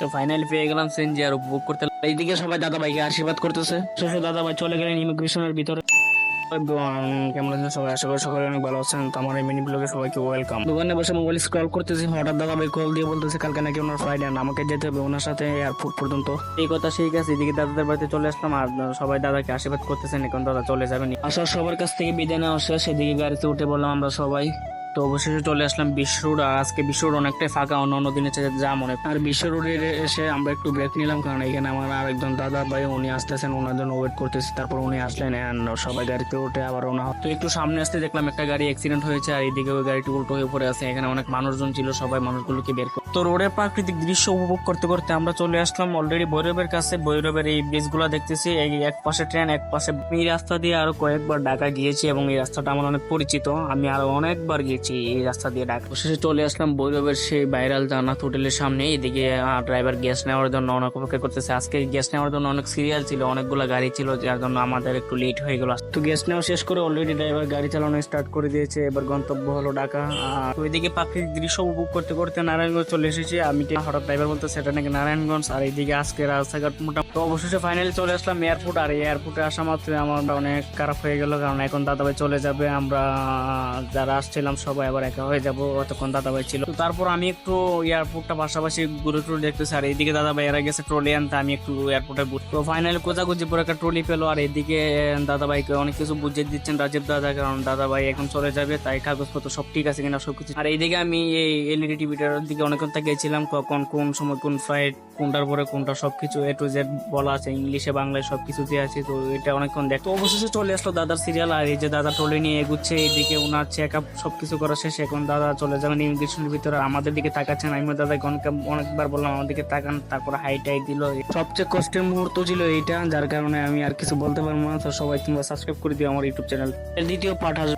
তো ফাইনালি পেয়ে গেলাম সিএনজি আর উপভোগ করতে। এইদিকে সবাই দাদা ভাইকে আশীর্বাদ করতেছে। শেষে দাদা ভাই চলে গেলেন ইমিগ্রেশনের ভিতরে। কেমন আছেন সবাই? আশা করি সকালে অনেক ভালো আছেন। তো আমার এই মিনি ব্লগে সবাইকে ওয়েলকাম দোকানে বসে মোবাইল স্ক্রল করতেছি। হঠাৎ দাদা ভাই কল দিয়ে বলতেছে, কালকে নাকি ওনার ফ্লাইট আর আমাকে যেতে হবে ওনার সাথে এয়ারপোর্ট পর্যন্ত। এই কথা সেই গেছে এদিকে দাদাদের বাড়িতে চলে আসলাম। আর সবাই দাদাকে আশীর্বাদ করতেছেন। এখন দাদা চলে যাবেন আসার সবার কাছ থেকে বিদায় নেওয়া শেষ। এদিকে গাড়িতে উঠে বললাম, আমরা সবাই তো অবশেষে চলে আসলাম বিশ্ব রোড আর আজকে বিশ্ব রোড অনেকটাই ফাঁকা, অন্য অন্য দিনের চেয়ে যা মনে আর বিশ্ব রোডে এসে আমরা একটু ব্রেক নিলাম, কারণ এখানে আমার আর একজন দাদা ভাই, উনি আসতেছেন ওনার জন্য ওয়েট করতেছি। তারপর উনি আসলেন সবাই গাড়িতে উঠে আবার ওনা তো একটু সামনে আসতে দেখলাম একটা গাড়ি অ্যাক্সিডেন্ট হয়েছে, আর এইদিকে ওই গাড়িটি উল্টো হয়ে পড়ে আছে। এখানে অনেক মানুষজন ছিল, সবাই মানুষগুলোকে বের তো রোডের প্রাকৃতিক দৃশ্য উপভোগ করতে করতে আমরা চলে আসলাম অলরেডি ভৈরবের কাছে। ভৈরবের এই ব্রিজগুলো দেখতেছি, এই এক পাশে ট্রেন এক পাশে এই রাস্তা দিয়ে আরও কয়েকবার ঢাকা গিয়েছি এবং এই রাস্তাটা আমার অনেক পরিচিত। আমি আরও অনেকবার গিয়েছি এই রাস্তা দিয়ে ঢাকা। শেষে চলে আসলাম ভৈরবের সেই ভাইরাল জান্নাত হোটেলের সামনে। এদিকে ড্রাইভার গ্যাস নেওয়ার জন্য অনেক অপেক্ষা করতেছে। আজকে গ্যাস নেওয়ার জন্য অনেক সিরিয়াল ছিল, অনেকগুলো গাড়ি ছিল, যার জন্য আমাদের একটু লেট হয়ে গেল। তো গ্যাস নেওয়া শেষ করে অলরেডি ড্রাইভার গাড়ি চালানো স্টার্ট করে দিয়েছে। এবার গন্তব্য হলো ঢাকা। ওইদিকে প্রাকৃতিক দৃশ্য উপভোগ করতে করতে নারায়ণগঞ্জ চলে এসেছি। আমি হঠাৎ ড্রাইভার বলতে সেটা নাকি নারায়ণগঞ্জ? আর এইদিকে আজকে রাস্তাঘাট মোটামুটি অবশেষে ফাইনালি চলে আসলাম এয়ারপোর্ট আর এই এয়ারপোর্টে আসা মাত্র আমার অনেক খারাপ হয়ে গেল। কারণ এখন দাদাভাই চলে যাবে। আমরা যারা আসছিলাম সবাই আবার একা হয়ে যাব। অতক্ষণ দাদাভাই ছিল। তো তারপর আমি একটু এয়ারপোর্টটা পাশাপাশি ঘুরে টুরে দেখতেছি। আর এইদিকে দাদাভাই এরা গেছে ট্রলি আনতে। আমি একটু এয়ারপোর্টে তো ফাইনালি কোচাকুচি পরে একটা ট্রলি পেল। আর এইদিকে দাদাভাইকে অনেক কিছু বুঝিয়ে দিচ্ছেন রাজীব দাদা। কারণ দাদাভাই এখন চলে যাবে। তাই কাগজপত্র সব ঠিক আছে কিনা সবকিছু আর এইদিকে আমি এই এলইডি টিভিটার দিকে অনেকক্ষণ তাকিয়েছিলাম কখন, কোন সময়, কোন ফ্লাইট কোনটার পরে কোনটা, সবকিছু এ টু জেড বলা আছে, ইংলিশে, বাংলায় সবকিছু দিয়ে আছে, তো এটা অনেকক্ষণ দেখ তো অবশেষে চলে আসলো দাদার সিরিয়াল আর এই যে দাদা ট্রলি নিয়ে এগুচ্ছে এইদিকে ওনার চেক আপ সবকিছু করা শেষ, এখন দাদা চলে যাবেন ইমিগ্রেশনের ভিতরে আমাদের দিকে তাকাচ্ছেন আমি দাদাকে অনেক অনেকবার বললাম, আমাদের দিকে তাকান। তারপর হাই টাই দিল। সবচেয়ে কষ্টের মুহূর্ত ছিল এইটা, যার কারণে আমি আর কিছু বলতে পারব না। তো সবাই তোমরা সাবস্ক্রাইব করে দিও আমার ইউটিউব চ্যানেল দ্বিতীয় আসবে।